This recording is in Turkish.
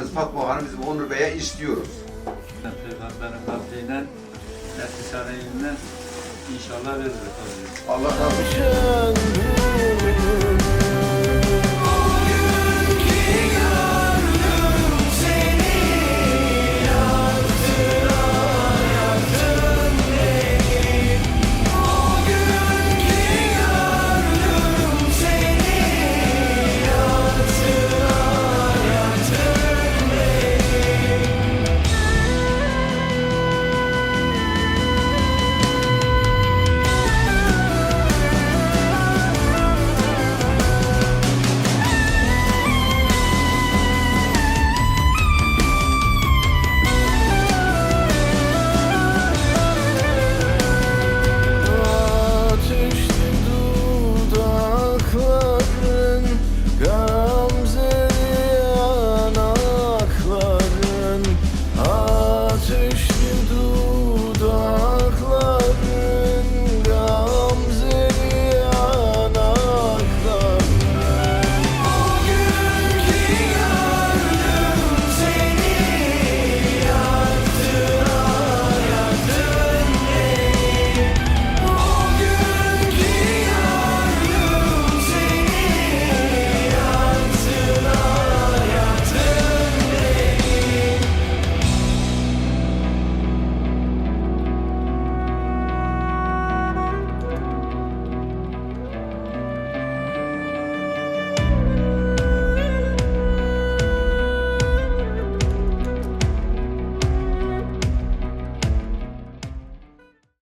Valimiz Fatma Hanım bizim Onur Bey'e istiyoruz. Peygamberin kabrinden, Nefis Aleyhinden inşallah veririz. Allah razı olsun.